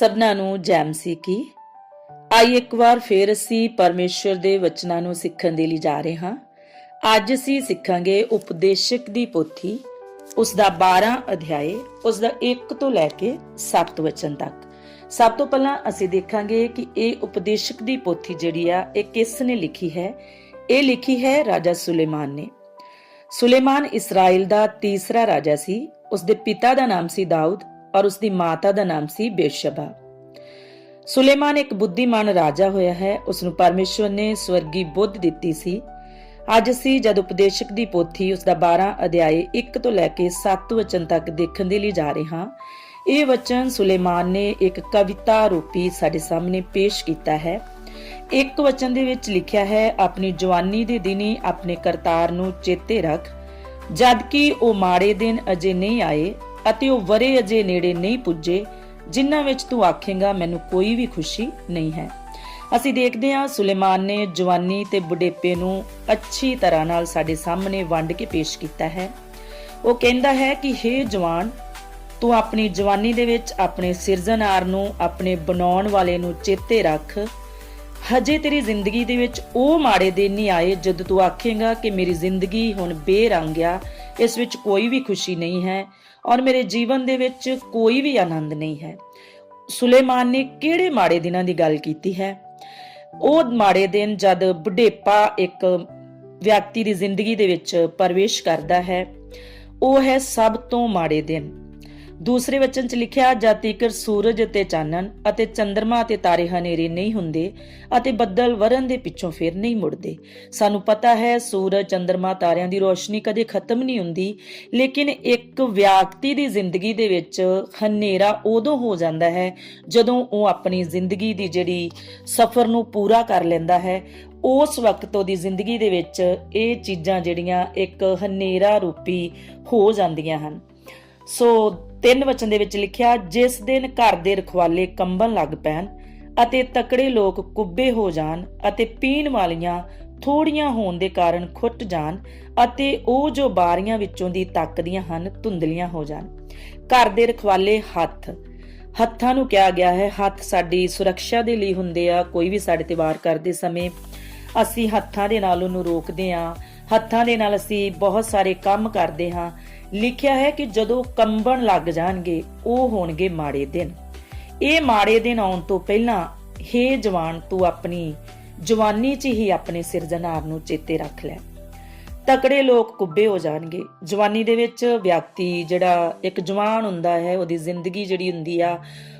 ਸਭਨਾਂ ਨੂੰ ਜੈਮ ਸੀ ਕੀ ਆਈ ਇੱਕ ਵਾਰ ਫੇਰ ਅਸੀਂ ਪਰਮੇਸ਼ਰ ਦੇ ਵਚਨਾਂ ਨੂੰ ਸਿੱਖਣ ਦੇ ਲਈ ਜਾ ਰਹੇ ਹਾਂ। ਅੱਜ ਅਸੀਂ ਸਿੱਖਾਂਗੇ ਉਪਦੇਸ਼ਕ ਦੀ ਪੋਥੀ, ਉਸ ਦਾ 12 ਅਧਿਆਏ, ਉਸ ਦਾ 1 ਤੋਂ ਲੈ ਕੇ 7 ਵਚਨ ਤੱਕ। ਸਭ ਤੋਂ ਪਹਿਲਾਂ ਅਸੀਂ ਦੇਖਾਂਗੇ ਕਿ ਇਹ ਉਪਦੇਸ਼ਕ ਦੀ ਪੋਥੀ ਜਿਹੜੀ ਆ, ਇਹ ਕਿਸ ਨੇ ਲਿਖੀ ਹੈ? ਇਹ ਲਿਖੀ ਹੈ ਰਾਜਾ ਸੁਲੇਮਾਨ ਨੇ। ਸੁਲੇਮਾਨ ਇਸਰਾਇਲ ਦਾ ਤੀਸਰਾ ਰਾਜਾ ਸੀ ਉਸ ਦੇ ਪਿਤਾ ਦਾ ਨਾਮ ਸੀ ਦਾਊਦ ਔਰ ਉਸ ਦੀ ਮਾਤਾ ਦਾ ਨਾਮ ਸੀ ਬੇਸ਼ਬਾ ਸੁਲੇਮਾਨ ਇੱਕ ਬੁੱਧੀਮਾਨ ਰਾਜਾ ਹੋਇਆ ਹੈ। ਉਸ ਨੂੰ ਪਰਮੇਸ਼ਵਰ ਨੇ ਸਵਰਗੀ ਬੁੱਧ ਦਿੱਤੀ ਸੀ। ਅੱਜ ਅਸੀਂ ਜਦ ਉਪਦੇਸ਼ਕ ਦੀ ਪੋਥੀ ਉਸ ਦਾ 12 ਅਧਿਆਏ 1 ਤੋਂ ਲੈ ਕੇ 7 ਵਚਨ ਤੱਕ ਦੇਖਣ ਦੇ ਲਈ ਜਾ ਰਹੇ ਹਾਂ, ਇਹ ਵਚਨ ਸੁਲੇਮਾਨ ਨੇ ਇੱਕ ਕਵਿਤਾ ਰੂਪੀ ਸਾਡੇ ਸਾਹਮਣੇ ਪੇਸ਼ ਕੀਤਾ ਹੈ। ਇੱਕ ਵਚਨ ਦੇ ਵਿੱਚ ਲਿਖਿਆ ਹੈ, ਆਪਣੀ ਜਵਾਨੀ ਦੇ ਦਿਨੀ ਆਪਣੇ ਕਰਤਾਰ ਨੂੰ ਚੇਤੇ ਰੱਖ। ਜਦ ਕਿ ਉਹ ਮਾੜੇ ਦਿਨ ਅਜੇ ਨਹੀਂ ਆਏ ਅਤੇ ਉਹ ਵਰੇ ਅਜੇ ਨੇੜੇ ਨਹੀਂ ਪੁੱਜੇ, ਜਿਨ੍ਹਾਂ ਵਿੱਚ ਤੂੰ ਆਖੇਗਾ, ਮੈਨੂੰ ਕੋਈ ਵੀ ਖੁਸ਼ੀ ਨਹੀਂ ਹੈ। ਅਸੀਂ ਦੇਖਦੇ ਹਾਂ, ਸੁਲੇਮਾਨ ਨੇ ਜਵਾਨੀ ਤੇ ਬੁਢੇਪੇ ਨੂੰ ਅੱਛੀ ਤਰ੍ਹਾਂ ਨਾਲ ਸਾਡੇ ਸਾਹਮਣੇ ਵੰਡ ਕੇ ਪੇਸ਼ ਕੀਤਾ ਹੈ। ਉਹ ਕਹਿੰਦਾ ਹੈ ਕਿ, ਹੇ ਜਵਾਨ, ਤੂੰ ਆਪਣੀ ਜਵਾਨੀ ਦੇ ਵਿੱਚ ਆਪਣੇ ਸਿਰਜਣਹਾਰ ਨੂੰ, ਆਪਣੇ ਬਣਾਉਣ ਵਾਲੇ ਨੂੰ ਚੇਤੇ ਰੱਖ। ਹਜੇ ਤੇਰੀ ਜ਼ਿੰਦਗੀ ਦੇ ਵਿੱਚ ਉਹ ਮਾੜੇ ਦਿਨ ਨਹੀਂ ਆਏ ਜਦ ਤੂੰ ਆਖੇਗਾ ਕਿ ਮੇਰੀ ਜ਼ਿੰਦਗੀ ਹੁਣ ਬੇਰੰਗ ਆ ਇਸ ਵਿੱਚ ਕੋਈ ਵੀ ਖੁਸ਼ੀ ਨਹੀਂ ਹੈ ਔਰ ਮੇਰੇ ਜੀਵਨ ਦੇ ਵਿੱਚ ਕੋਈ ਵੀ ਆਨੰਦ ਨਹੀਂ ਹੈ। ਸੁਲੇਮਾਨ ਨੇ ਕਿਹੜੇ ਮਾੜੇ ਦਿਨਾਂ ਦੀ ਗੱਲ ਕੀਤੀ ਹੈ? ਉਹ ਮਾੜੇ ਦਿਨ ਜਦ ਬੁਢੇਪਾ ਇੱਕ ਵਿਅਕਤੀ ਦੀ ਜ਼ਿੰਦਗੀ ਦੇ ਵਿੱਚ ਪ੍ਰਵੇਸ਼ ਕਰਦਾ ਹੈ, ਉਹ ਹੈ ਸਭ ਤੋਂ ਮਾੜੇ ਦਿਨ। ਦੂਸਰੇ ਵਚਨ 'ਚ ਲਿਖਿਆ ਜਦ ਤੀਕਰ ਸੂਰਜ ਅਤੇ ਚਾਨਣ ਅਤੇ ਚੰ드ਰਮਾ ਅਤੇ ਤਾਰੇ ਹਨੇਰੇ ਨਹੀਂ ਹੁੰਦੇ ਅਤੇ ਬੱਦਲ ਵਰਨ ਦੇ ਪਿੱਛੋਂ ਫਿਰ ਨਹੀਂ ਮੁੜਦੇ। ਸਾਨੂੰ ਪਤਾ ਹੈ, ਸੂਰਜ ਚੰ드ਰਮਾ ਤਾਰਿਆਂ ਦੀ ਰੋਸ਼ਨੀ ਕਦੇ ਖਤਮ ਨਹੀਂ ਹੁੰਦੀ, ਲੇਕਿਨ ਇੱਕ ਵਿਅਕਤੀ ਦੀ ਜ਼ਿੰਦਗੀ ਦੇ ਵਿੱਚ ਹਨੇਰਾ ਉਦੋਂ ਹੋ ਜਾਂਦਾ ਹੈ ਜਦੋਂ ਉਹ ਆਪਣੀ ਜ਼ਿੰਦਗੀ ਦੀ ਜਿਹੜੀ ਸਫ਼ਰ ਨੂੰ ਪੂਰਾ ਕਰ ਲੈਂਦਾ ਹੈ। ਉਸ ਵਕਤ ਉਹਦੀ ਜ਼ਿੰਦਗੀ ਦੇ ਵਿੱਚ ਇਹ ਚੀਜ਼ਾਂ ਜਿਹੜੀਆਂ ਇੱਕ ਹਨੇਰਾ ਰੂਪੀ ਹੋ ਜਾਂਦੀਆਂ ਹਨ। ਸੋ ਤਿੰਨ ਵਚਨ ਦੇ ਵਿੱਚ ਲਿਖਿਆ, ਜਿਸ ਦਿਨ ਘਰ ਦੇ ਰਖਵਾਲੇ ਕੰਬਣ ਲੱਗ ਪੈਣ ਅਤੇ ਤਕੜੇ ਲੋਕ ਕੁੱਬੇ ਹੋ ਜਾਣ ਅਤੇ ਪੀਣ ਵਾਲੀਆਂ ਥੋੜੀਆਂ ਹੋਣ ਦੇ ਕਾਰਨ ਖੁੱਟ ਜਾਣ ਅਤੇ ਉਹ ਜੋ ਬਾਰੀਆਂ ਵਿੱਚੋਂ ਦੀ ਤੱਕਦੀਆਂ ਹਨ, ਧੁੰਦਲੀਆਂ ਹੋ ਜਾਣ। ਘਰ ਦੇ ਰਖਵਾਲੇ ਹੱਥ। ਹੱਥਾਂ ਨੂੰ ਕਿਹਾ ਗਿਆ ਹੈ, ਹੱਥ ਸਾਡੀ ਸੁਰੱਖਿਆ ਦੇ ਲਈ ਹੁੰਦੇ ਆ, ਕੋਈ ਵੀ ਸਾਡੇ ਤੇ ਵਾਰ ਕਰਦੇ ਸਮੇਂ ਅਸੀਂ ਹੱਥਾਂ ਦੇ ਨਾਲ ਉਹਨੂੰ ਰੋਕਦੇ ਆ ਹੱਥਾਂ ਦੇ ਨਾਲ ਅਸੀਂ ਬਹੁਤ ਸਾਰੇ ਕੰਮ ਕਰਦੇ ਹਾਂ ਲਿਖਿਆ ਹੈ ਕਿ ਜਦੋਂ ਕੰਬਣ ਲੱਗ ਜਾਣਗੇ, ਉਹ ਹੋਣਗੇ ਮਾੜੇ ਦਿਨ। ਇਹ ਮਾੜੇ ਦਿਨ ਆਉਣ ਤੋਂ ਪਹਿਲਾਂ ਹੇ ਜਵਾਨ, ਤੂੰ ਆਪਣੀ ਜਵਾਨੀ 'ਚ ਹੀ ਆਪਣੇ ਸਿਰਜਣਹਾਰ ਨੂੰ ਚੇਤੇ ਰੱਖ ਲੈ। ਤਕੜੇ ਲੋਕ ਕੁੱਬੇ ਹੋ ਜਾਣਗੇ। ਜਵਾਨੀ ਦੇ ਵਿੱਚ ਵਿਅਕਤੀ ਜਿਹੜਾ ਇੱਕ ਜਵਾਨ ਹੁੰਦਾ ਹੈ, ਉਹਦੀ ਜ਼ਿੰਦਗੀ ਜਿਹੜੀ ਹੁੰਦੀ ਆ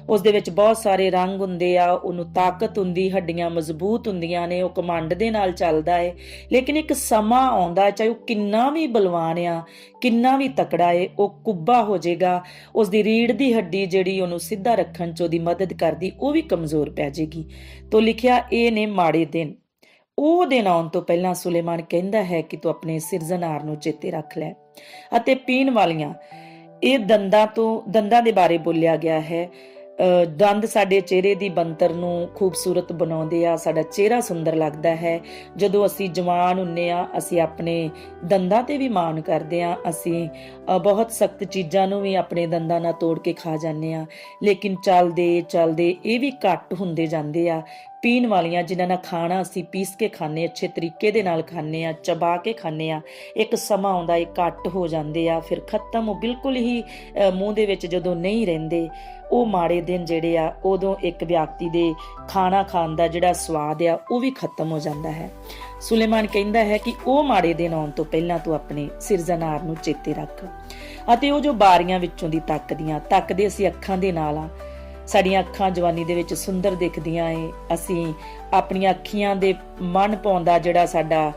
ਉਸ ਦੇ ਵਿੱਚ ਬਹੁਤ ਸਾਰੇ ਰੰਗ ਹੁੰਦੇ ਆ, ਉਹਨੂੰ ਤਾਕਤ ਹੁੰਦੀ, ਹੱਡੀਆਂ ਮਜ਼ਬੂਤ ਹੁੰਦੀਆਂ ਨੇ, ਉਹ ਕਮਾਂਡ ਦੇ ਨਾਲ ਚੱਲਦਾ ਹੈ ਲੇਕਿਨ ਇੱਕ ਸਮਾਂ ਆਉਂਦਾ, ਚਾਹੇ ਉਹ ਕਿੰਨਾ ਵੀ ਬਲਵਾਨ ਆ, ਕਿੰਨਾ ਵੀ ਤਕੜਾ ਹੈ ਉਹ ਕੁੱਬਾ ਹੋ ਜਾਏਗਾ ਉਸ ਦੀ ਰੀੜ ਦੀ ਹੱਡੀ ਜਿਹੜੀ ਉਹਨੂੰ ਸਿੱਧਾ ਰੱਖਣ ਚ ਉਹਦੀ ਮਦਦ ਕਰਦੀ, ਉਹ ਵੀ ਕਮਜ਼ੋਰ ਪੈ ਜਾਏਗੀ ਤੋਂ ਲਿਖਿਆ, ਇਹ ਨੇ ਮਾੜੇ ਦਿਨ। ਉਹ ਦਿਨ ਆਉਣ ਤੋਂ ਪਹਿਲਾਂ ਸੁਲੇਮਾਨ ਕਹਿੰਦਾ ਹੈ ਕਿ ਤੂੰ ਆਪਣੇ ਸਿਰਜਣਹਾਰ ਨੂੰ ਚੇਤੇ ਰੱਖ ਲੈ। ਅਤੇ ਪੀਣ ਵਾਲੀਆਂ, ਇਹ ਦੰਦਾਂ ਤੋਂ, ਦੰਦਾਂ ਦੇ ਬਾਰੇ ਬੋਲਿਆ ਗਿਆ ਹੈ ਦੰਦ ਸਾਡੇ ਚਿਹਰੇ ਦੀ ਬੰਤਰ ਨੂੰ ਖੂਬਸੂਰਤ ਬਣਾਉਂਦੇ ਆ, ਸਾਡਾ ਚਿਹਰਾ ਸੁੰਦਰ ਲੱਗਦਾ ਹੈ। ਜਦੋਂ ਅਸੀਂ ਜਵਾਨ ਹੁੰਨੇ ਆ, ਅਸੀਂ ਆਪਣੇ ਦੰਦਾਂ ਤੇ ਵੀ ਮਾਣ ਕਰਦੇ ਆ, ਅਸੀਂ ਬਹੁਤ ਸਖਤ ਚੀਜ਼ਾਂ ਨੂੰ ਵੀ ਆਪਣੇ ਦੰਦਾਂ ਨਾਲ ਤੋੜ ਕੇ ਖਾ ਜਾਂਦੇ ਆ। ਲੇਕਿਨ ਚੱਲਦੇ ਚੱਲਦੇ ਇਹ ਵੀ ਘੱਟ ਹੁੰਦੇ ਜਾਂਦੇ ਆ ਪੀਣ ਵਾਲੀਆਂ ਜਿਨ੍ਹਾਂ ਨਾਲ ਖਾਣਾ ਅਸੀਂ ਪੀਸ ਕੇ ਖਾਂਦੇ ਅੱਛੇ ਤਰੀਕੇ ਦੇ ਨਾਲ ਖਾਂਦੇ ਆ ਚਬਾ ਕੇ ਖਾਂਦੇ ਆ ਇੱਕ ਸਮਾਂ ਆਉਂਦਾ, ਇਹ ਘੱਟ ਹੋ ਜਾਂਦੇ ਆ, ਫਿਰ ਖਤਮ, ਉਹ ਬਿਲਕੁਲ ਹੀ ਮੂੰਹ ਦੇ ਵਿੱਚ ਜਦੋਂ ਨਹੀਂ ਰਹਿੰਦੇ, ਉਹ ਮਾੜੇ ਦਿਨ ਜਿਹੜੇ ਆ, ਉਦੋਂ ਇੱਕ ਵਿਅਕਤੀ ਦੇ ਖਾਣਾ ਖਾਣ ਦਾ ਜਿਹੜਾ ਸਵਾਦ ਆ, ਉਹ ਵੀ ਖਤਮ ਹੋ ਜਾਂਦਾ ਹੈ। ਸੁਲੇਮਾਨ ਕਹਿੰਦਾ ਹੈ ਕਿ ਉਹ ਮਾੜੇ ਦਿਨ ਆਉਣ ਤੋਂ ਪਹਿਲਾਂ ਤੂੰ ਆਪਣੇ ਸਿਰਜਣਹਾਰ ਨੂੰ ਚੇਤੇ ਰੱਖ ਅਤੇ ਉਹ ਜੋ ਬਾਰੀਆਂ ਵਿੱਚੋਂ ਦੀ ਤੱਕਦੀਆਂ, ਤੱਕਦੇ ਅਸੀਂ ਅੱਖਾਂ ਦੇ ਨਾਲ ਆ ਸਾਡੀਆਂ ਅੱਖਾਂ ਜਵਾਨੀ ਦੇ ਵਿੱਚ ਸੁੰਦਰ ਦਿਖਦੀਆਂ ਏ। ਅਸੀਂ ਆਪਣੀਆਂ ਅੱਖੀਆਂ ਦੇ ਮਨ ਪਾਉਂਦਾ ਜਿਹੜਾ ਸਾਡਾ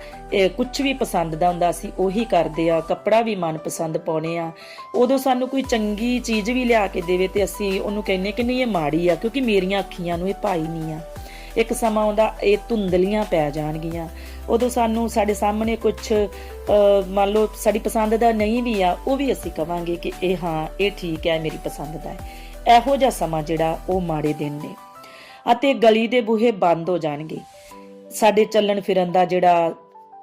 ਕੁਝ ਵੀ ਪਸੰਦ ਦਾ ਹੁੰਦਾ, ਅਸੀਂ ਉਹੀ ਕਰਦੇ ਆ। ਕੱਪੜਾ ਵੀ ਮਨ ਪਸੰਦ ਪਾਉਨੇ ਆ। ਉਦੋਂ ਸਾਨੂੰ ਕੋਈ ਚੰਗੀ ਚੀਜ਼ ਵੀ ਲਿਆ ਕੇ ਦੇਵੇ ਤੇ ਅਸੀਂ ਉਹਨੂੰ ਕਹਿੰਨੇ ਕਿ ਨਹੀਂ, ਇਹ ਮਾੜੀ ਆ, ਕਿਉਂਕਿ ਮੇਰੀਆਂ ਅੱਖੀਆਂ ਨੂੰ ਇਹ ਭਾਈ ਨਹੀਂ ਆ। ਇੱਕ ਸਮਾਂ ਆਉਂਦਾ, ਇਹ ਧੁੰਦਲੀਆਂ ਪੈ ਜਾਣਗੀਆਂ। ਉਦੋਂ ਸਾਨੂੰ ਸਾਡੇ ਸਾਹਮਣੇ ਕੁਝ ਮੰਨ ਲਓ ਸਾਡੀ ਪਸੰਦ ਦਾ ਨਹੀਂ ਵੀ ਆ, ਉਹ ਵੀ ਅਸੀਂ ਕਵਾਂਗੇ ਕਿ ਇਹ ਹਾਂ, ਇਹ ਠੀਕ ਹੈ, ਮੇਰੀ ਪਸੰਦ ਦਾ ਹੈ। ਇਹੋ ਜਿਹਾ ਸਮਾਂ ਜਿਹੜਾ ਉਹ ਮਾੜੇ ਦਿਨ ਨੇ। ਅਤੇ ਗਲੀ ਦੇ ਬੂਹੇ ਬੰਦ ਹੋ ਜਾਣਗੇ। ਸਾਡੇ ਚੱਲਣ ਫਿਰਨ ਦਾ ਜਿਹੜਾ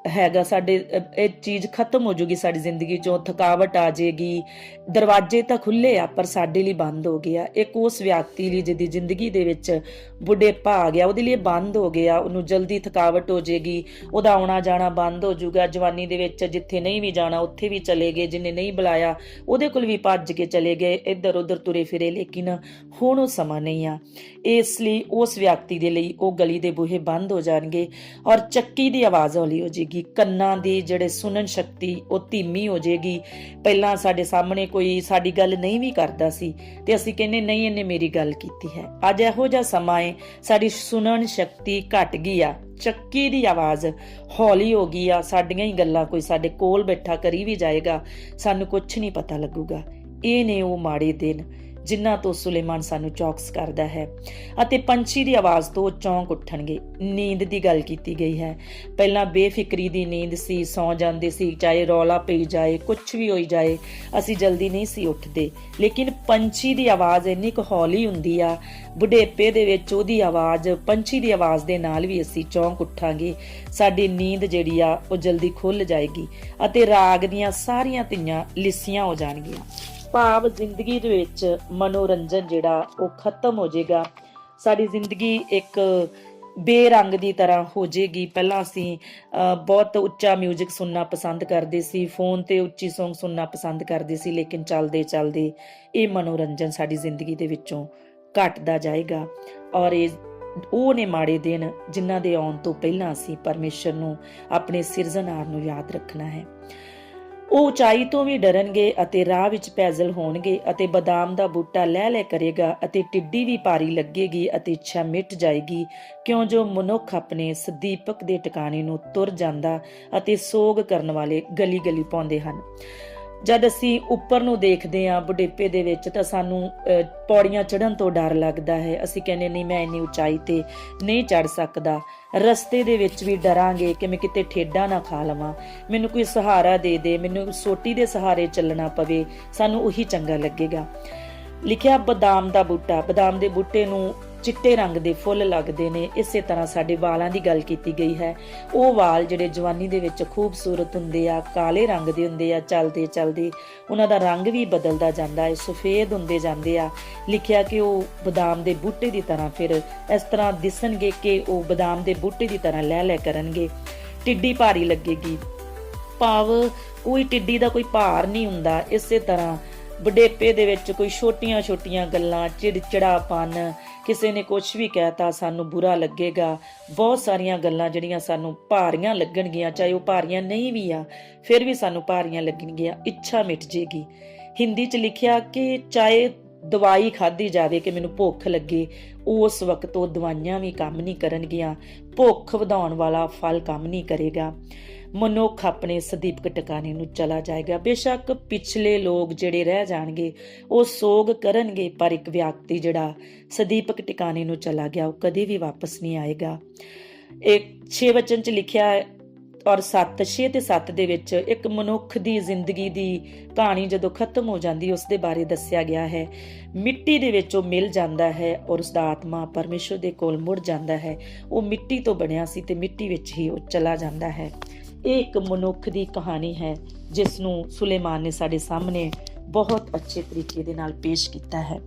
ਹੈਗਾ ਸਾਡੇ ਇਹ ਚੀਜ਼ ਖਤਮ ਹੋ ਜੂਗੀ ਸਾਡੀ ਜ਼ਿੰਦਗੀ ਚੋਂ, ਥਕਾਵਟ ਆ ਜਾਏਗੀ ਦਰਵਾਜ਼ੇ ਤਾਂ ਖੁੱਲੇ ਆ, ਪਰ ਸਾਡੇ ਲਈ ਬੰਦ ਹੋ ਗਿਆ। ਇੱਕ ਉਸ ਵਿਅਕਤੀ ਲਈ ਜਿਹਦੀ ਜ਼ਿੰਦਗੀ ਦੇ ਵਿੱਚ ਬੁਢੇਪਾ ਆ ਗਿਆ, ਉਹਦੇ ਲਈ ਬੰਦ ਹੋ ਗਿਆ, ਉਹਨੂੰ ਜਲਦੀ ਥਕਾਵਟ ਹੋ ਜਾਏਗੀ ਉਹਦਾ ਆਉਣਾ ਜਾਣਾ ਬੰਦ ਹੋ ਜਾਊਗਾ ਜਵਾਨੀ ਦੇ ਵਿੱਚ ਜਿੱਥੇ ਨਹੀਂ ਵੀ ਜਾਣਾ, ਉੱਥੇ ਵੀ ਚਲੇ ਗਏ ਜਿੰਨੇ ਨਹੀਂ ਬੁਲਾਇਆ, ਉਹਦੇ ਕੋਲ ਵੀ ਭੱਜ ਕੇ ਚਲੇ ਗਏ ਇੱਧਰ ਉੱਧਰ ਤੁਰੇ ਫਿਰੇ, ਲੇਕਿਨ ਹੁਣ ਉਹ ਸਮਾਂ ਨਹੀਂ ਆ। ਇਸ ਲਈ ਉਸ ਵਿਅਕਤੀ ਦੇ ਲਈ ਉਹ ਗਲੀ ਦੇ ਬੂਹੇ ਬੰਦ ਹੋ ਜਾਣਗੇ ਔਰ ਚੱਕੀ ਦੀ ਆਵਾਜ਼ ਹੌਲੀ ਹੋ ਜਾਏਗੀ ਕੰਨਾਂ ਦੀ ਜਿਹੜੇ ਸੁਣਨ ਸ਼ਕਤੀ, ਉਹ ਧੀਮੀ ਹੋ ਜਾਏਗੀ। ਪਹਿਲਾਂ ਸਾਡੇ ਸਾਹਮਣੇ ਕੋਈ ਸਾਡੀ ਗੱਲ ਨਹੀਂ ਵੀ ਕਰਦਾ ਸੀ ਤੇ ਅਸੀਂ ਕਹਿੰਨੇ ਨਹੀਂ, ਇਹਨੇ ਮੇਰੀ ਗੱਲ ਕੀਤੀ ਹੈ। ਅੱਜ ਇਹੋ ਜਿਹਾ ਸਮਾਂ ਹੈ ਸਾਡੀ ਸੁਣਨ ਸ਼ਕਤੀ ਘਟ ਗਈ ਆ, ਚੱਕੀ ਦੀ ਆਵਾਜ਼ ਹੌਲੀ ਹੋ ਗਈ ਆ। ਸਾਡੀਆਂ ਹੀ ਗੱਲਾਂ ਕੋਈ ਸਾਡੇ ਕੋਲ ਬੈਠਾ ਕਰੀ ਵੀ ਜਾਏਗਾ, ਸਾਨੂੰ ਕੁਝ ਨਹੀਂ ਪਤਾ ਲੱਗੂਗਾ। ਇਹ ਨੇ ਉਹ ਮਾੜੇ ਦਿਨ। ਜਿਨ੍ਹਾਂ ਤੋਂ ਸੁਲੇਮਾਨ ਸਾਨੂੰ ਚੌਕਸ ਕਰਦਾ ਹੈ। ਅਤੇ ਪੰਛੀ ਦੀ ਆਵਾਜ਼ ਤੋਂ ਉਹ ਚੌਂਕ ਉੱਠਣਗੇ। ਨੀਂਦ ਦੀ ਗੱਲ ਕੀਤੀ ਗਈ ਹੈ। ਪਹਿਲਾਂ ਬੇਫਿਕਰੀ ਦੀ ਨੀਂਦ ਸੀ, ਸੌ ਜਾਂਦੇ ਸੀ, ਚਾਹੇ ਰੌਲਾ ਪਈ ਜਾਏ ਕੁਝ ਵੀ ਹੋਈ ਜਾਏ, ਅਸੀਂ ਜਲਦੀ ਨਹੀਂ ਸੀ ਉੱਠਦੇ। ਲੇਕਿਨ ਪੰਛੀ ਦੀ ਆਵਾਜ਼ ਇੰਨੀ ਕੁ ਹੌਲੀ ਹੁੰਦੀ ਆ, ਬੁਢੇਪੇ ਦੇ ਵਿੱਚ ਉਹਦੀ ਆਵਾਜ਼, ਪੰਛੀ ਦੀ ਆਵਾਜ਼ ਦੇ ਨਾਲ ਵੀ ਅਸੀਂ ਚੌਂਕ ਉੱਠਾਂਗੇ। ਸਾਡੀ ਨੀਂਦ ਜਿਹੜੀ ਆ, ਉਹ ਜਲਦੀ ਖੁੱਲ ਜਾਏਗੀ ਅਤੇ ਰਾਗ ਦੀਆਂ ਸਾਰੀਆਂ ਧੀਆਂ ਲਿਸੀਆਂ ਹੋ ਜਾਣਗੀਆਂ। ਭਾਵ ਜ਼ਿੰਦਗੀ ਦੇ ਵਿੱਚ ਮਨੋਰੰਜਨ ਜਿਹੜਾ, ਉਹ ਖਤਮ ਹੋ ਜਾਏਗਾ। ਸਾਡੀ ਜ਼ਿੰਦਗੀ ਇੱਕ ਬੇਰੰਗ ਦੀ ਤਰ੍ਹਾਂ ਹੋ ਜਾਏਗੀ। ਪਹਿਲਾਂ ਅਸੀਂ ਬਹੁਤ ਉੱਚਾ 뮤직 ਸੁਣਨਾ ਪਸੰਦ ਕਰਦੇ ਸੀ ਫੋਨ ਤੇ ਉੱਚੀ Song ਸੁਣਨਾ ਪਸੰਦ ਕਰਦੇ ਸੀ, ਲੇਕਿਨ ਚੱਲਦੇ ਚੱਲਦੇ ਇਹ ਮਨੋਰੰਜਨ ਸਾਡੀ ਜ਼ਿੰਦਗੀ ਦੇ ਵਿੱਚੋਂ ਘਟਦਾ ਜਾਏਗਾ। ਔਰ ਇਹ, ਉਹ ਨੇ ਮਾੜੇ ਦਿਨ ਜਿਨ੍ਹਾਂ ਦੇ ਆਉਣ ਤੋਂ ਪਹਿਲਾਂ ਅਸੀਂ ਪਰਮੇਸ਼ਰ ਨੂੰ ਆਪਣੇ ਸਿਰਜਣਹਾਰ ਨੂੰ ਯਾਦ ਰੱਖਣਾ ਹੈ। ਉਹ ਉਚਾਈ ਤੋਂ ਵੀ ਡਰਨਗੇ ਅਤੇ ਰਾਹ ਵਿੱਚ ਪੈਜ਼ਲ ਹੋਣਗੇ ਅਤੇ ਬਦਾਮ ਦਾ ਬੂਟਾ ਲੈ ਲੈ ਕਰੇਗਾ ਅਤੇ ਟਿੱਡੀ ਵੀ ਭਾਰੀ ਲੱਗੇਗੀ ਅਤੇ ਇੱਛਾ ਮਿਟ ਜਾਏਗੀ, ਕਿਉਂ ਜੋ ਮਨੁੱਖ ਆਪਣੇ ਸਦੀਪਕ ਦੇ ਟਿਕਾਣੇ ਨੂੰ ਤੁਰ ਜਾਂਦਾ ਅਤੇ ਸੋਗ ਕਰਨ ਵਾਲੇ ਗਲੀ ਗਲੀ ਪਾਉਂਦੇ ਹਨ। ਜਦ ਅਸੀਂ ਉੱਪਰ ਨੂੰ ਦੇਖਦੇ ਹਾਂ ਬੁਢੇਪੇ ਦੇ ਵਿੱਚ ਤਾਂ ਸਾਨੂੰ ਪੌੜੀਆਂ ਚੜ੍ਹਨ ਤੋਂ ਡਰ ਲੱਗਦਾ ਹੈ। ਅਸੀਂ ਕਹਿੰਦੇ, ਨਹੀਂ, ਮੈਂ ਇੰਨੀ ਉਚਾਈ ਤੇ ਨਹੀਂ ਚੜ ਸਕਦਾ। ਰਸਤੇ ਦੇ ਵਿੱਚ ਵੀ ਡਰਾਂਗੇ ਕਿ ਮੈਂ ਕਿਤੇ ਠੇਡਾ ਨਾ ਖਾ ਲਵਾਂ। ਮੈਨੂੰ ਕੋਈ ਸਹਾਰਾ ਦੇ ਦੇ, ਮੈਨੂੰ ਸੋਟੀ ਦੇ ਸਹਾਰੇ ਚੱਲਣਾ ਪਵੇ। ਸਾਨੂੰ ਉਹੀ ਚੰਗਾ ਲੱਗੇਗਾ। ਲਿਖਿਆ ਬਦਾਮ ਦਾ ਬੂਟਾ। ਬਦਾਮ ਦੇ ਬੂਟੇ ਨੂੰ ਚਿੱਟੇ ਰੰਗ ਦੇ ਫੁੱਲ ਲੱਗਦੇ ਨੇ। ਇਸੇ ਤਰ੍ਹਾਂ ਸਾਡੇ ਵਾਲਾਂ ਦੀ ਗੱਲ ਕੀਤੀ ਗਈ ਹੈ। ਉਹ ਵਾਲ ਜਿਹੜੇ ਜਵਾਨੀ ਦੇ ਵਿੱਚ ਖੂਬਸੂਰਤ ਹੁੰਦੇ ਆ, ਕਾਲੇ ਰੰਗ ਦੇ ਹੁੰਦੇ ਆ, ਚਲਦੇ ਚਲਦੇ ਉਹਨਾਂ ਦਾ ਰੰਗ ਵੀ ਬਦਲਦਾ ਜਾਂਦਾ ਹੈ, ਸਫੇਦ ਹੁੰਦੇ ਜਾਂਦੇ ਆ। ਲਿਖਿਆ ਕਿ ਉਹ ਬਦਾਮ ਦੇ ਬੂਟੇ ਦੀ ਤਰ੍ਹਾਂ ਫਿਰ ਇਸ ਤਰ੍ਹਾਂ ਦਿਸਣਗੇ ਕਿ ਉਹ ਬਦਾਮ ਦੇ ਬੂਟੇ ਦੀ ਤਰ੍ਹਾਂ ਲੈ ਲੈ ਕਰਨਗੇ। ਟਿੱਡੀ ਭਾਰੀ ਲੱਗੇਗੀ। ਭਾਵ ਕੋਈ ਟਿੱਡੀ ਦਾ ਕੋਈ ਭਾਰ ਨਹੀਂ ਹੁੰਦਾ। ਇਸੇ ਤਰ੍ਹਾਂ ਬੁਢੇਪੇ ਦੇ ਵਿੱਚ ਕੋਈ ਛੋਟੀਆਂ-ਛੋਟੀਆਂ ਗੱਲਾਂ ਚਿੜਚਿੜਾਪਨ ਕਿਸੇ ਨੇ ਕੁਝ ਵੀ ਕਹਿਤਾ ਸਾਨੂੰ ਬੁਰਾ ਲੱਗੇਗਾ। ਬਹੁਤ ਸਾਰੀਆਂ ਗੱਲਾਂ ਜਿਹੜੀਆਂ ਸਾਨੂੰ ਭਾਰੀਆਂ ਲੱਗਣਗੀਆਂ, ਚਾਹੇ ਉਹ ਭਾਰੀਆਂ ਨਹੀਂ ਵੀ ਆ, ਫਿਰ ਵੀ ਸਾਨੂੰ ਭਾਰੀਆਂ ਲੱਗਣਗੀਆਂ, ਇੱਛਾ ਮਿਟ ਜੇਗੀ। ਹਿੰਦੀ 'ਚ ਲਿਖਿਆ ਕਿ ਚਾਹੇ ਦਵਾਈ ਖਾਧੀ ਜਾਵੇ ਕਿ ਮੈਨੂੰ ਭੁੱਖ ਲੱਗੇ, ਉਸ ਵਕਤ ਉਹ ਦਵਾਈਆਂ ਵੀ ਕੰਮ ਨਹੀਂ ਕਰਨਗੀਆਂ, ਭੁੱਖ ਵਧਾਉਣ ਵਾਲਾ ਫਲ ਕੰਮ ਨਹੀਂ ਕਰੇਗਾ। ਮਨੁੱਖ ਆਪਣੇ ਸਦੀਪਕ ਟਿਕਾਣੇ ਨੂੰ ਚਲਾ ਜਾਏਗਾ। ਬੇਸ਼ੱਕ ਪਿਛਲੇ ਲੋਕ ਜਿਹੜੇ ਰਹਿ ਜਾਣਗੇ, ਉਹ ਸੋਗ ਕਰਨਗੇ, ਪਰ ਇੱਕ ਵਿਅਕਤੀ ਜਿਹੜਾ ਸਦੀਪਕ ਟਿਕਾਣੇ ਨੂੰ ਚਲਾ ਗਿਆ, ਉਹ ਕਦੇ ਵੀ ਵਾਪਸ ਨਹੀਂ ਆਏਗਾ। ਇੱਕ ਛੇ ਵਚਨ ਚ ਲਿਖਿਆ ਔਰ 7 6 ਤੇ 7 ਦੇ ਵਿੱਚ ਇੱਕ ਮਨੁੱਖ ਦੀ ਜ਼ਿੰਦਗੀ ਦੀ ਕਹਾਣੀ ਜਦੋਂ ਖਤਮ ਹੋ ਜਾਂਦੀ, ਉਸ ਦੇ ਬਾਰੇ ਦੱਸਿਆ ਗਿਆ ਹੈ। ਮਿੱਟੀ ਦੇ ਵਿੱਚ ਉਹ ਮਿਲ ਜਾਂਦਾ ਹੈ ਔਰ ਉਸ ਦਾ ਆਤਮਾ ਪਰਮੇਸ਼ਰ ਦੇ ਕੋਲ ਮੁੜ ਜਾਂਦਾ ਹੈ। ਉਹ ਮਿੱਟੀ ਤੋਂ ਬਣਿਆ ਸੀ ਤੇ ਮਿੱਟੀ ਵਿੱਚ ਹੀ ਉਹ ਚਲਾ ਜਾਂਦਾ ਹੈ। ਇਹ ਇੱਕ ਮਨੁੱਖ ਦੀ ਕਹਾਣੀ ਹੈ ਜਿਸ ਨੂੰ ਸੁਲੇਮਾਨ ਨੇ ਸਾਡੇ ਸਾਹਮਣੇ ਬਹੁਤ ਅੱਛੇ ਤਰੀਕੇ ਦੇ ਨਾਲ ਪੇਸ਼ ਕੀਤਾ ਹੈ।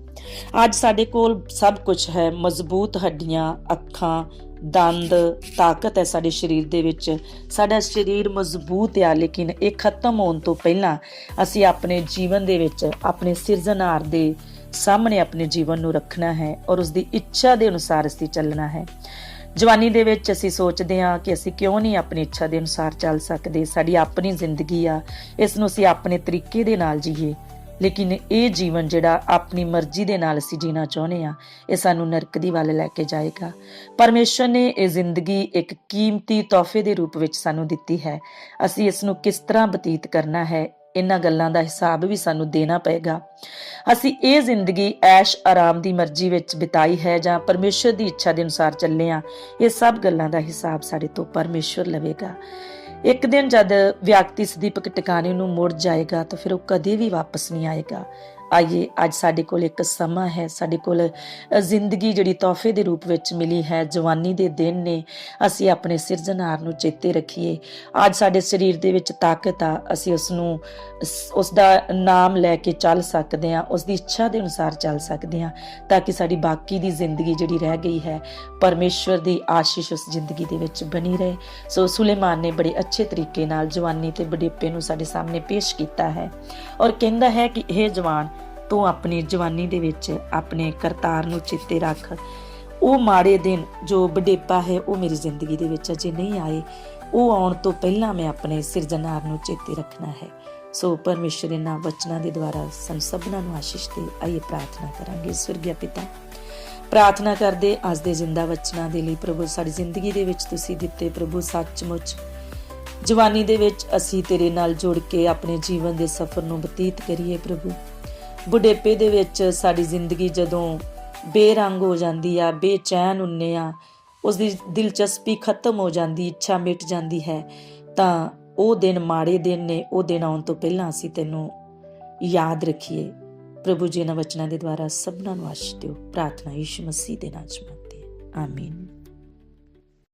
ਅੱਜ ਸਾਡੇ ਕੋਲ ਸਭ ਕੁਝ ਹੈ, ਮਜ਼ਬੂਤ ਹੱਡੀਆਂ, ਅੱਖਾਂ, ਦੰਦ, ਤਾਕਤ ਹੈ ਸਾਡੇ ਸਰੀਰ ਦੇ ਵਿੱਚ। ਸਾਡਾ ਸਰੀਰ ਮਜ਼ਬੂਤ ਹੈ ਲੇਕਿਨ ਇਹ ਖਤਮ ਹੋਣ ਤੋਂ ਪਹਿਲਾਂ ਅਸੀਂ ਆਪਣੇ ਜੀਵਨ ਦੇ ਵਿੱਚ ਆਪਣੇ ਸਿਰਜਣਹਾਰ ਦੇ ਸਾਹਮਣੇ ਆਪਣੇ ਜੀਵਨ ਨੂੰ ਰੱਖਣਾ ਹੈ ਔਰ ਉਸ ਦੀ ਇੱਛਾ ਦੇ ਅਨੁਸਾਰ ਅਸੀਂ ਚੱਲਣਾ ਹੈ। ਜਵਾਨੀ ਦੇ ਵਿੱਚ ਅਸੀਂ ਸੋਚਦੇ ਹਾਂ ਕਿ ਅਸੀਂ ਕਿਉਂ ਨਹੀਂ ਆਪਣੀ ਇੱਛਾ ਦੇ ਅਨੁਸਾਰ ਚੱਲ ਸਕਦੇ, ਸਾਡੀ ਆਪਣੀ ਜ਼ਿੰਦਗੀ ਆ ਇਸ ਨੂੰ ਅਸੀਂ ਆਪਣੇ ਤਰੀਕੇ ਦੇ ਨਾਲ ਜੀਏ। ਲੇਕਿਨ ਇਹ ਜੀਵਨ ਜਿਹੜਾ ਆਪਣੀ ਮਰਜ਼ੀ ਦੇ ਨਾਲ ਅਸੀਂ ਜੀਣਾ ਚਾਹੁੰਦੇ ਆ ਇਹ ਸਾਨੂੰ ਨਰਕ ਦੀ ਵੱਲ ਲੈ ਕੇ ਜਾਏਗਾ। ਪਰਮੇਸ਼ਰ ਨੇ ਇਹ ਜ਼ਿੰਦਗੀ ਇੱਕ ਕੀਮਤੀ ਤੋਹਫੇ ਦੇ ਰੂਪ ਵਿੱਚ ਸਾਨੂੰ ਦਿੱਤੀ ਹੈ। ਅਸੀਂ ਇਸ ਨੂੰ ਕਿਸ ਤਰ੍ਹਾਂ ਬਤੀਤ ਕਰਨਾ ਹੈ ਇਹਨਾਂ ਗੱਲਾਂ ਦਾ ਹਿਸਾਬ ਵੀ ਸਾਨੂੰ ਦੇਣਾ ਪਏਗਾ। ਅਸੀਂ ਇਹ ਜ਼ਿੰਦਗੀ ਐਸ਼ ਆਰਾਮ ਦੀ ਮਰਜ਼ੀ ਵਿੱਚ ਬਿਤਾਈ ਹੈ ਜਾਂ ਪਰਮੇਸ਼ਰ ਦੀ ਇੱਛਾ ਦੇ ਅਨੁਸਾਰ ਚੱਲੇ ਆ ਇਹ ਸਭ ਗੱਲਾਂ ਦਾ ਹਿਸਾਬ ਸਾਡੇ ਤੋਂ ਪਰਮੇਸ਼ਰ ਲਵੇਗਾ। ਇੱਕ ਦਿਨ ਜਦ ਵਿਅਕਤੀ ਸਦੀਪਕ ਟਿਕਾਣੇ ਨੂੰ ਮੁੜ ਜਾਏਗਾ ਤਾਂ ਫਿਰ ਉਹ ਕਦੇ ਵੀ ਵਾਪਸ ਨਹੀਂ ਆਏਗਾ। ਆਈਏ, ਅੱਜ ਸਾਡੇ ਕੋਲ ਇੱਕ ਸਮਾਂ ਹੈ, ਸਾਡੇ ਕੋਲ ਜ਼ਿੰਦਗੀ ਜਿਹੜੀ ਤੋਹਫੇ ਦੇ ਰੂਪ ਵਿੱਚ ਮਿਲੀ ਹੈ, ਜਵਾਨੀ ਦੇ ਦਿਨ ਨੇ, ਅਸੀਂ ਆਪਣੇ ਸਿਰਜਣਹਾਰ ਨੂੰ ਚੇਤੇ ਰੱਖੀਏ। ਅੱਜ ਸਾਡੇ ਸਰੀਰ ਦੇ ਵਿੱਚ ਤਾਕਤ ਆ, ਅਸੀਂ ਉਸ ਨੂੰ ਉਸ ਦਾ ਨਾਮ ਲੈ ਕੇ ਚੱਲ ਸਕਦੇ ਹਾਂ ਉਸ ਦੀ ਇੱਛਾ ਦੇ ਅਨੁਸਾਰ ਚੱਲ ਸਕਦੇ ਹਾਂ, ਤਾਂ ਕਿ ਸਾਡੀ ਬਾਕੀ ਦੀ ਜ਼ਿੰਦਗੀ ਜਿਹੜੀ ਰਹਿ ਗਈ ਹੈ, ਪਰਮੇਸ਼ਵਰ ਦੀ ਆਸ਼ੀਸ਼ ਉਸ ਜ਼ਿੰਦਗੀ ਦੇ ਵਿੱਚ ਬਣੀ ਰਹੇ। ਸੋ ਸੁਲੇਮਾਨ ਨੇ ਬੜੇ ਅੱਛੇ ਤਰੀਕੇ ਨਾਲ ਜਵਾਨੀ ਤੇ ਬੁਢੇਪੇ ਨੂੰ ਸਾਡੇ ਸਾਹਮਣੇ ਪੇਸ਼ ਕੀਤਾ ਹੈ ਔਰ ਕਹਿੰਦਾ ਹੈ ਕਿ ਇਹ ਜਵਾਨ ਤੂੰ ਆਪਣੀ ਜਵਾਨੀ ਦੇ ਵਿੱਚ ਆਪਣੇ ਕਰਤਾਰ ਨੂੰ ਚਿੱਤੇ ਰੱਖ। ਉਹ ਮਾੜੇ ਦਿਨ ਜੋ ਬਡੇਪਾ ਹੈ, ਉਹ ਮੇਰੀ ਜ਼ਿੰਦਗੀ ਦੇ ਵਿੱਚ ਅਜੇ ਨਹੀਂ ਆਏ। ਉਹ ਆਉਣ ਤੋਂ ਪਹਿਲਾਂ ਮੈਂ ਆਪਣੇ ਸਿਰਜਣਹਾਰ ਨੂੰ ਚੇਤੇ ਰੱਖਣਾ ਹੈ। ਸੋ ਪਰਮੇਸ਼ਰ ਇਹਨਾਂ ਵਚਨਾਂ ਦੇ ਦੁਆਰਾ ਸਾਨੂੰ ਸਭਨਾਂ ਨੂੰ ਆਸ਼ੀਸ਼ ਦੇ ਆਈਏ। ਪ੍ਰਾਰਥਨਾ ਕਰਾਂਗੇ ਸਵਰਗੀ ਪਿਤਾ। ਪ੍ਰਾਰਥਨਾ ਕਰਦੇ ਅੱਜ ਦੇ ਜ਼ਿੰਦਾ ਵਚਨਾਂ ਦੇ ਲਈ ਪ੍ਰਭੂ ਸਾਡੀ ਜ਼ਿੰਦਗੀ ਦੇ ਵਿੱਚ ਤੁਸੀਂ ਦਿੱਤੇ ਪ੍ਰਭੂ ਸੱਚਮੁੱਚ। ਜਵਾਨੀ ਦੇ ਵਿੱਚ ਅਸੀਂ ਤੇਰੇ ਨਾਲ ਜੁੜ ਕੇ ਆਪਣੇ ਜੀਵਨ ਦੇ ਸਫ਼ਰ ਨੂੰ ਬਤੀਤ ਕਰੀਏ ਪ੍ਰਭੂ। ਬੁਢੇਪੇ ਦੇ ਵਿੱਚ ਸਾਡੀ ਜ਼ਿੰਦਗੀ ਜਦੋਂ ਬੇਰੰਗ ਹੋ ਜਾਂਦੀ ਆ, ਬੇਚੈਨ ਹੁੰਨੇ ਆ ਉਸ ਦੀ ਦਿਲਚਸਪੀ ਖਤਮ ਹੋ ਜਾਂਦੀ, ਇੱਛਾ ਮਿਟ ਜਾਂਦੀ ਹੈ, ਤਾਂ ਉਹ ਦਿਨ ਮਾੜੇ ਦਿਨ ਨੇ, ਉਹ ਦਿਨ ਆਉਣ ਤੋਂ ਪਹਿਲਾਂ ਅਸੀਂ ਤੈਨੂੰ ਯਾਦ ਰੱਖੀਏ। ਪ੍ਰਭੂ ਜੀ ਇਹਨਾਂ ਵਚਨਾਂ ਦੇ ਦੁਆਰਾ ਸਭਨਾਂ ਨੂੰ ਆਸ਼ੀਸ਼ ਦਿਓ। ਪ੍ਰਾਰਥਨਾ ਯੀਸ਼ੂ ਮਸੀਹ ਦੇ ਨਾਮ ਚ ਮੰਗਦੇ ਹਾਂ। ਆਮੀਨ।